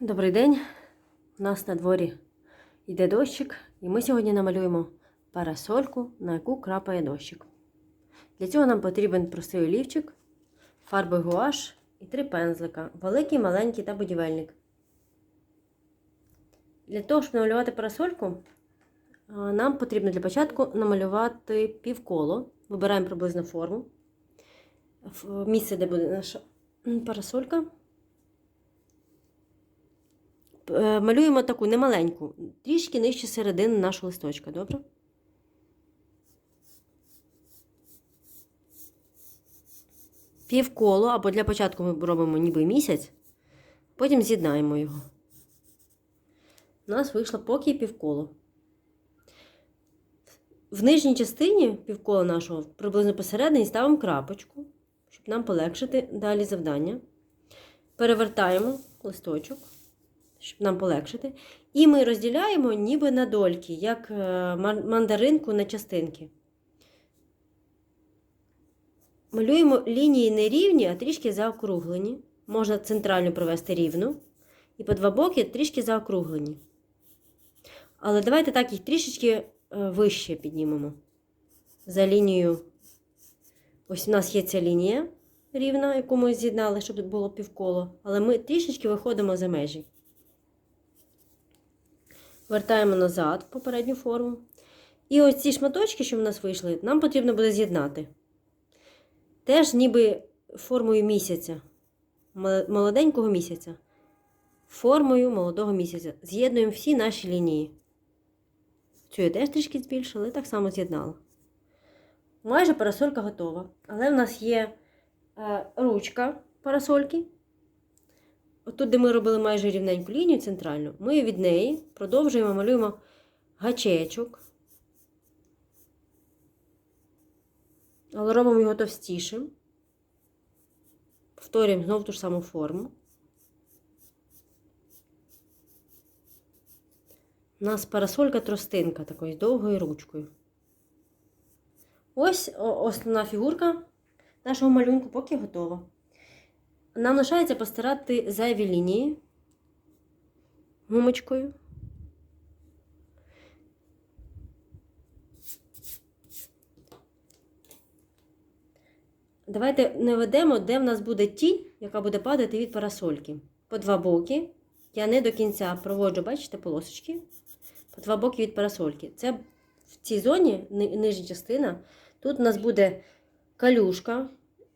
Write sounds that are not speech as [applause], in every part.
Добрий день. У нас на дворі йде дощик, і ми сьогодні намалюємо парасольку, на яку крапає дощик. Для цього нам потрібен простий олівчик, фарби гуаш і три пензлика великий, маленький та будівельник. Для того, щоб намалювати парасольку, нам потрібно для початку намалювати півколо. Вибираємо приблизно форму. Місце, де буде наша парасолька. Е, малюємо таку немаленьку, трішки нижче середини нашого листочка, добре? Півколо, або для початку ми робимо ніби місяць, потім з'єднаємо його. У нас вийшло поки півколо. В нижній частині півкола нашого, приблизно посередині, ставимо крапочку, щоб нам полегшити далі завдання. Перевертаємо листочок щоб нам полегшити. І ми розділяємо ніби на дольки, як е, мандаринку на частинки. Малюємо лінії не рівні, а трішки заокруглені. Можна центрально провести рівну. І по два боки трішки заокруглені. Але давайте так їх трішечки е, вище піднімемо. За лінією. Ось у нас є ця лінія рівна, яку ми з'єднали, щоб було півколо. Але ми трішечки виходимо за межі. Вертаємо назад в попередню форму. І ось ці шматочки, що в нас вийшли, нам потрібно буде з'єднати. Теж ніби формою місяця, молоденького місяця. Формою молодого місяця. З'єднуємо всі наші лінії. Цю я теж трішки збільшила і так само з'єднала. Майже парасолька готова. Але в нас є е, ручка парасольки. Отут, де ми робили майже рівненьку лінію центральну, ми від неї продовжуємо малюємо гачечок. Але робимо його товстішим. Повторюємо знову ту ж саму форму. У нас парасолька тростинка такою з довгою ручкою. Ось основна фігурка нашого малюнку поки готова. Нам лишається постирати зайві лінії гумочкою. Давайте наведемо, де в нас буде тінь, яка буде падати від парасольки. По два боки. Я не до кінця проводжу, бачите, полосочки. По два боки від парасольки. Це в цій зоні, ни- нижня частина. Тут у нас буде калюшка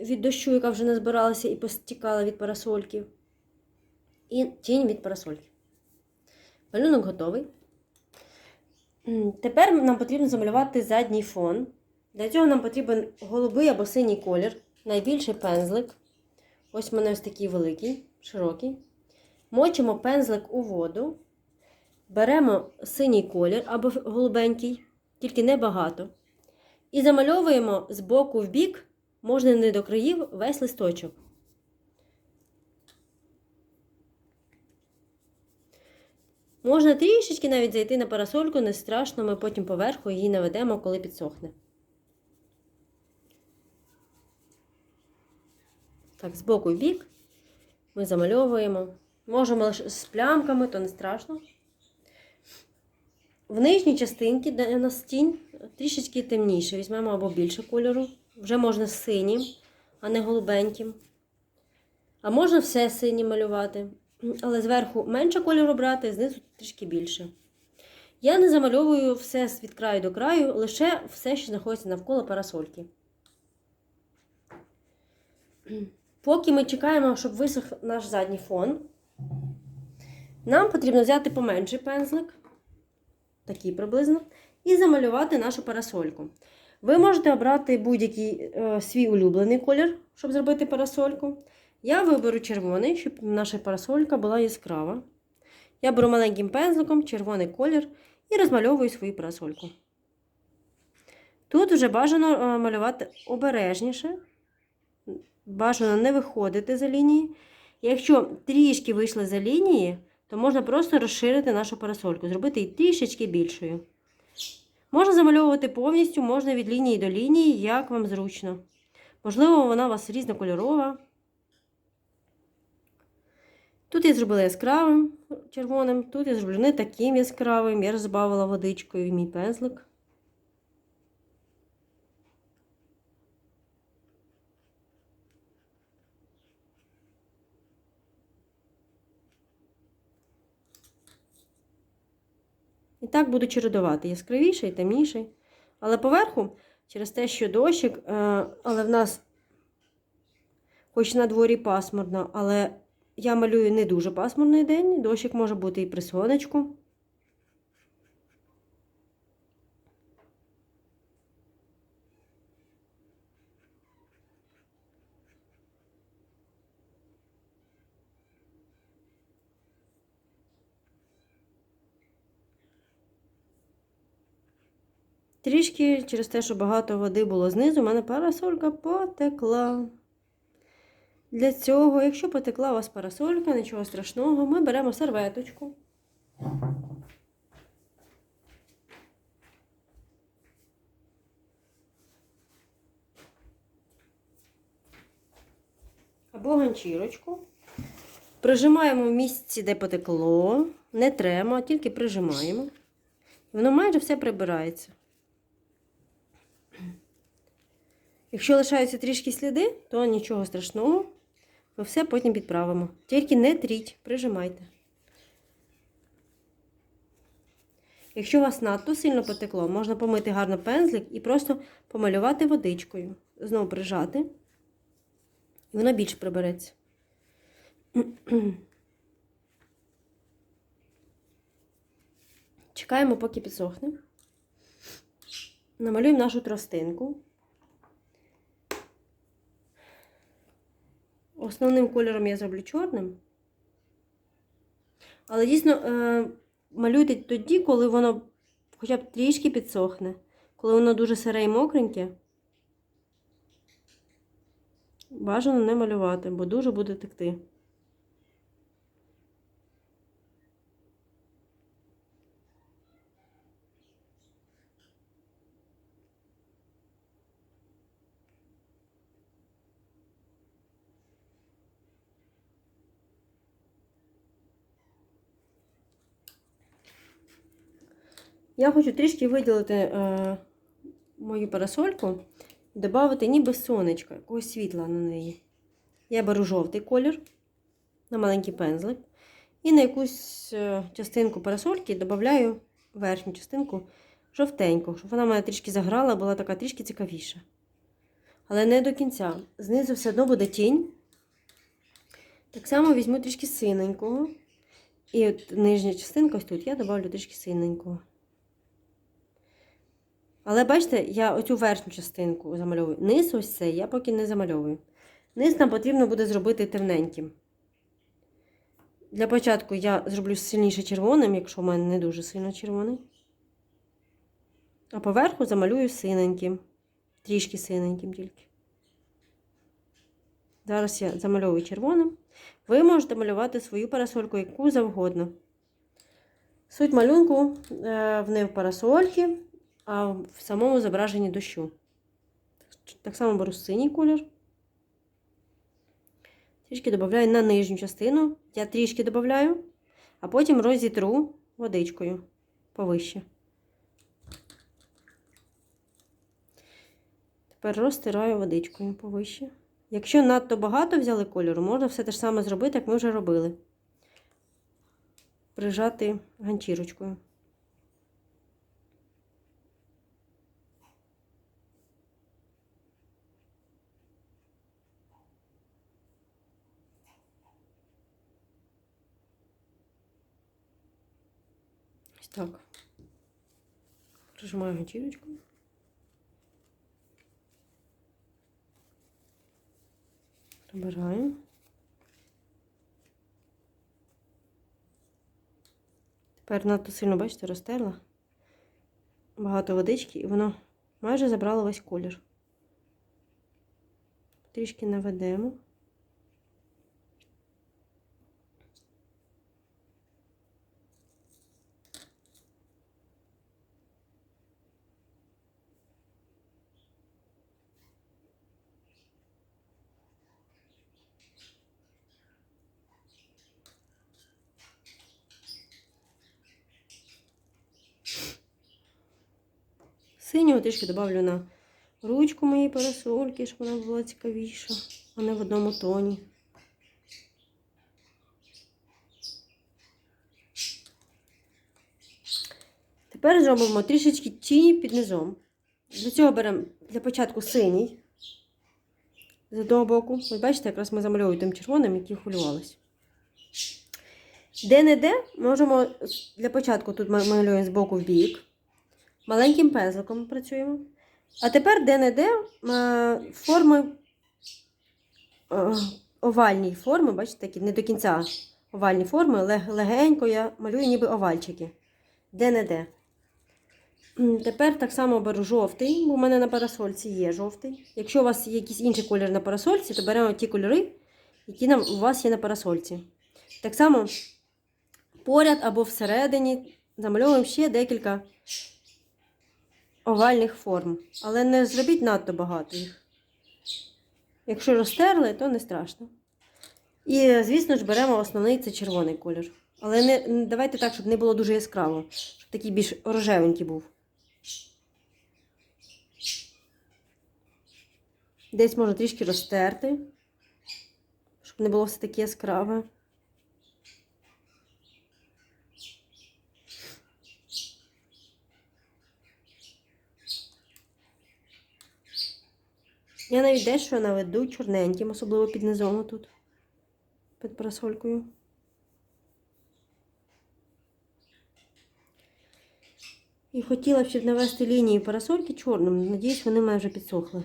від дощу, яка вже не збиралася і постікала від парасольки. І тінь від парасольки. Малюнок готовий. Тепер нам потрібно замалювати задній фон. Для цього нам потрібен голубий або синій колір, найбільший пензлик. Ось у мене ось такий великий, широкий. Мочимо пензлик у воду. Беремо синій колір або голубенький, тільки небагато. І замальовуємо з боку в бік, можна не до країв, весь листочок. Можна трішечки навіть зайти на парасольку, не страшно, ми потім поверху її наведемо, коли підсохне. Так, з боку в бік ми замальовуємо. Можемо з плямками, то не страшно. В нижній частинці, де у нас тінь, трішечки темніше. Візьмемо або більше кольору. Вже можна синім, а не голубеньким. А можна все синім малювати. Але зверху менше кольору брати, знизу трішки більше. Я не замальовую все від краю до краю, лише все, що знаходиться навколо парасольки. Поки ми чекаємо, щоб висох наш задній фон, нам потрібно взяти поменший пензлик, такий приблизно, і замалювати нашу парасольку. Ви можете обрати будь-який е, свій улюблений колір, щоб зробити парасольку. Я виберу червоний, щоб наша парасолька була яскрава. Я беру маленьким пензликом червоний колір і розмальовую свою парасольку. Тут вже бажано е, малювати обережніше. Бажано не виходити за лінії. Якщо трішки вийшли за лінії, то можна просто розширити нашу парасольку, зробити її трішечки більшою. Можна замальовувати повністю, можна від лінії до лінії, як вам зручно. Можливо, вона у вас різнокольорова. Тут я зробила яскравим червоним, тут я зроблю не таким яскравим. Я розбавила водичкою мій пензлик. І так буду чередувати яскравіший, темніший. Але поверху, через те, що дощик, е, але в нас, хоч на дворі пасмурно, але я малюю не дуже пасмурний день, дощик може бути і при сонечку. Трішки через те, що багато води було знизу, у мене парасолька потекла. Для цього, якщо потекла у вас парасолька, нічого страшного, ми беремо серветочку. Або ганчірочку. Прижимаємо в місці, де потекло. Не тремо, тільки прижимаємо. Воно майже все прибирається. Якщо лишаються трішки сліди, то нічого страшного. Ми все потім підправимо. Тільки не тріть, прижимайте. Якщо у вас надто сильно потекло, можна помити гарно пензлик і просто помалювати водичкою. Знову прижати. І воно більше прибереться. Чекаємо, поки підсохне. Намалюємо нашу тростинку. Основним кольором я зроблю чорним. Але дійсно е, малюйте тоді, коли воно хоча б трішки підсохне. Коли воно дуже сире і мокреньке, бажано не малювати, бо дуже буде текти. Я хочу трішки виділити е, мою парасольку і додати ніби сонечко, якогось світла на неї. Я беру жовтий колір на маленький пензлик. І на якусь е, частинку парасольки додаю верхню частинку жовтеньку, щоб вона мене трішки заграла, була така трішки цікавіша. Але не до кінця. Знизу все одно буде тінь. Так само візьму трішки синенького. І от нижня частинка ось тут я додавлю трішки синенького. Але бачите, я оцю верхню частинку замальовую. Низ ось цей я поки не замальовую. Низ нам потрібно буде зробити темненьким. Для початку я зроблю сильніше червоним, якщо в мене не дуже сильно червоний. А поверху замалюю синеньким. Трішки синеньким тільки. Зараз я замальовую червоним. Ви можете малювати свою парасольку, яку завгодно. Суть малюнку е, в не парасольки, а в самому зображенні дощу. Так само беру синій колір. Трішки додаю на нижню частину. Я трішки додаю, а потім розітру водичкою повище. Тепер розтираю водичкою повище. Якщо надто багато взяли кольору, можна все те ж саме зробити, як ми вже робили. Прижати ганчірочкою. Ось так. Прижимаю ганчірочку. Прибираю. Тепер надто сильно, бачите, розтерла. Багато водички, і воно майже забрало весь колір. Трішки наведемо. Синього, трішки додавлю на ручку моєї парасольки, щоб вона була цікавіша, а не в одному тоні. Тепер зробимо трішечки тіні під низом. Для цього беремо для початку синій. З одного боку. Ось бачите, якраз ми замальовуємо тим червоним, який хвилювалися. Де-не-де можемо для початку тут малюємо з боку в бік. Маленьким пензликом працюємо. А тепер де-не-де е, форми е, овальні форми, бачите, такі не до кінця овальні форми, лег- легенько я малюю ніби овальчики. Де-не-де. Тепер так само беру жовтий, бо в мене на парасольці є жовтий. Якщо у вас є якийсь інший колір на парасольці, то беремо ті кольори, які у вас є на парасольці. Так само поряд або всередині замальовуємо ще декілька овальних форм. Але не зробіть надто багато їх. Якщо розтерли, то не страшно. І, звісно ж, беремо основний це червоний колір. Але не, давайте так, щоб не було дуже яскраво, щоб такий більш рожевенький був. Десь можна трішки розтерти, щоб не було все таке яскраве. Я навіть дещо наведу чорненьким, особливо під низом тут, під парасолькою. І хотіла б ще навести лінії парасольки чорним. Надіюсь, вони вже підсохли.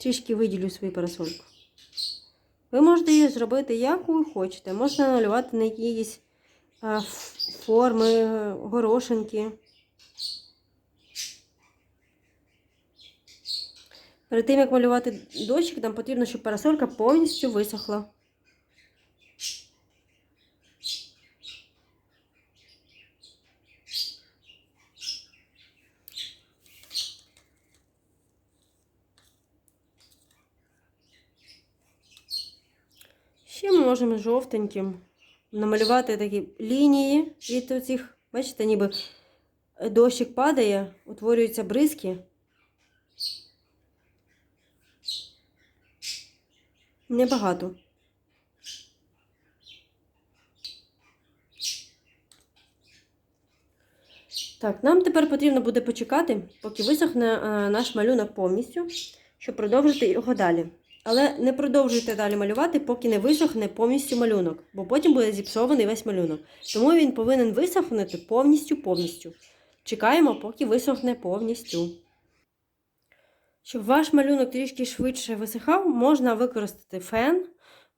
Трішки виділю свою парасольку. Ви можете її зробити як ви хочете. Можна малювати на якісь форми, горошинки. Перед тим, як малювати дощик, нам потрібно, щоб парасолька повністю висохла. Ще ми можемо жовтеньким намалювати такі лінії від оцих, бачите, ніби дощик падає, утворюються бризки. Небагато. Так, нам тепер потрібно буде почекати, поки висохне е, наш малюнок повністю, щоб продовжити його далі. Але не продовжуйте далі малювати, поки не висохне повністю малюнок, бо потім буде зіпсований весь малюнок. Тому він повинен висохнути повністю повністю. Чекаємо, поки висохне повністю. Щоб ваш малюнок трішки швидше висихав, можна використати фен,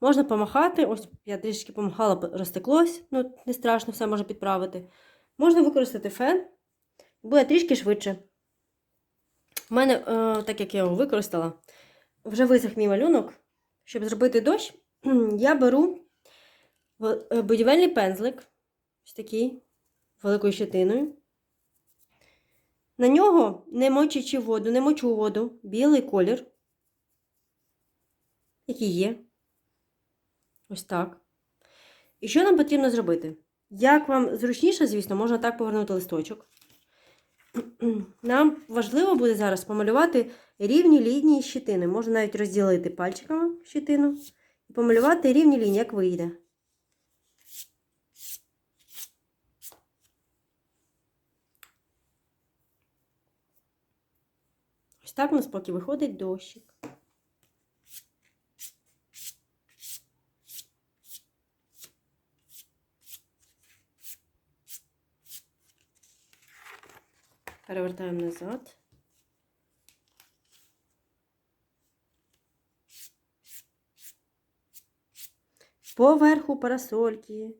можна помахати. Ось я трішки помахала, розтеклось, ну не страшно, все можна підправити. Можна використати фен, буде трішки швидше. У мене, е, так як я його використала, вже висох мій малюнок. Щоб зробити дощ, [clears throat] я беру е, будівельний пензлик, ось такий, великою щетиною. На нього, не мочачи воду, не мочу воду, білий колір, який є. Ось так. І що нам потрібно зробити? Як вам зручніше, звісно, можна так повернути листочок. [clears throat] Нам важливо буде зараз помалювати рівні лінії щитини. Можна навіть розділити пальчиками щитину і помалювати рівні лінії, як вийде. Ось так у нас поки виходить дощик. Перевертаємо назад. Поверху парасольки.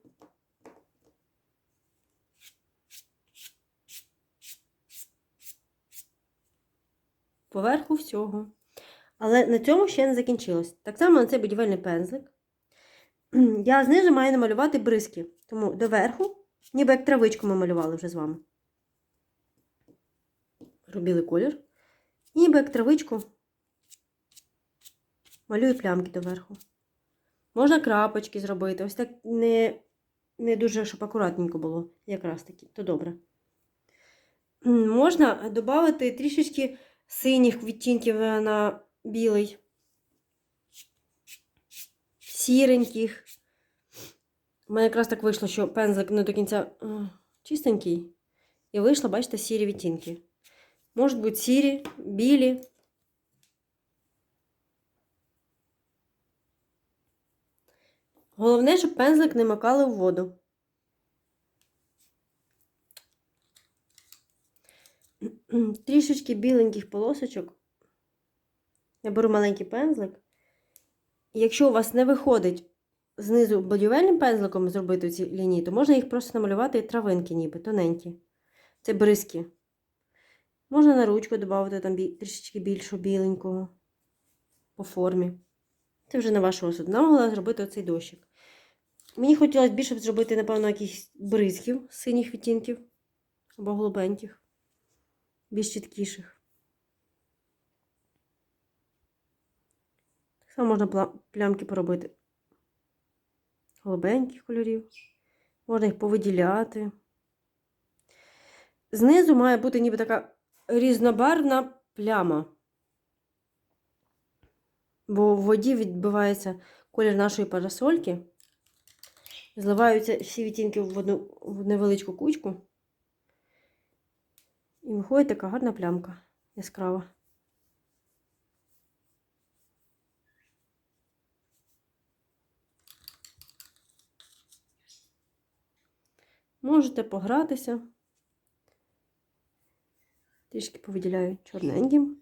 Поверху всього. Але на цьому ще не закінчилось. Так само на цей будівельний пензлик. [clears throat] Я знизу маю намалювати бризки. Тому доверху, ніби як травичку ми малювали вже з вами. Робили колір. Ніби як травичку малюю плямки доверху. Можна крапочки зробити. Ось так не не дуже, щоб акуратненько було, якраз таки, то добре. Можна додати трішечки синіх відтінків е, на білий, сіреньких. У мене якраз так вийшло, що пензлик не до кінця е, чистенький. І вийшло, бачите, сірі відтінки. Можуть бути сірі, білі. Головне, щоб пензлик не макали в воду. Трішечки біленьких полосочок. Я беру маленький пензлик. Якщо у вас не виходить знизу будівельним пензликом зробити ці лінії, то можна їх просто намалювати травинки, ніби тоненькі. Це бризки. Можна на ручку додати там трішечки більшого біленького по формі. Це вже на ваш розсуд. Нам головне зробити оцей дощик. Мені хотілося більше б зробити, напевно, якихось бризків синіх відтінків або голубеньких, більш чіткіших. Так само можна плямки поробити голубеньких кольорів. Можна їх повиділяти. Знизу має бути ніби така різнобарвна пляма. Бо в воді відбивається колір нашої парасольки. Зливаються всі відтінки в одну в невеличку кучку. І виходить така гарна плямка яскрава. Можете погратися. Трішки повиділяю чорненьким.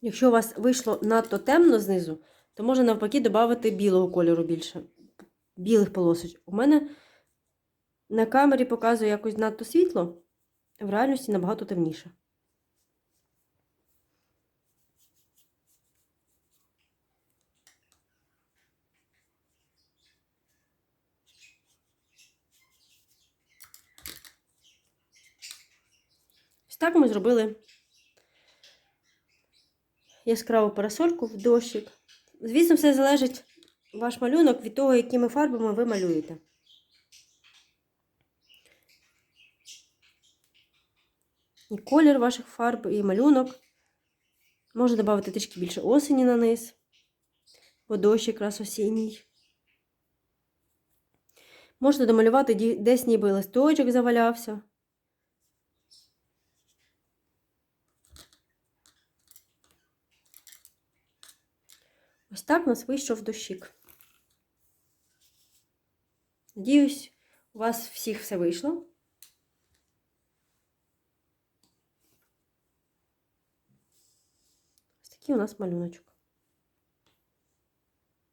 Якщо у вас вийшло надто темно знизу, то можна навпаки додати білого кольору більше. Білих полосочок. У мене на камері показує якось надто світло, в реальності набагато темніше. Так ми зробили яскраву парасольку в дощик. Звісно, все залежить ваш малюнок від того, якими фарбами ви малюєте. І колір ваших фарб, і малюнок. Можна додати трішки більше осені на низ, бо дощ якраз осінній. Можна домалювати десь ніби листочок завалявся. Ось так у нас вийшов дощик. Надіюсь, у вас всіх все вийшло. Ось такий у нас малюночок.